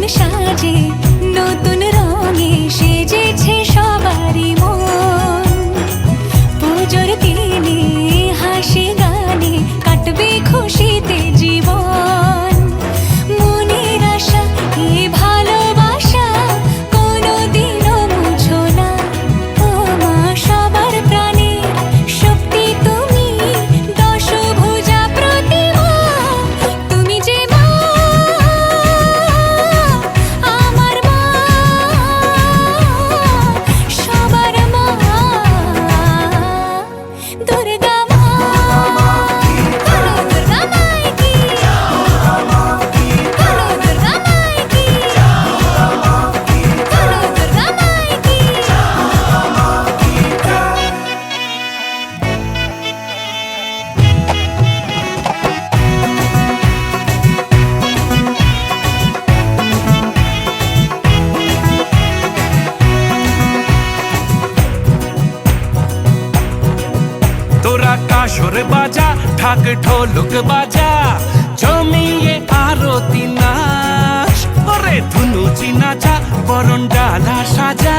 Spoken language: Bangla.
নতুন সাজে নতুন রঙে সেজেছে সবারই মন। তোরা কাসর বাজা, ঢাক ঢোলক বাজা। জমিয়ে আরতি নাচ ওরে ধুনু চিনাচা বরণ ডালা সাজা।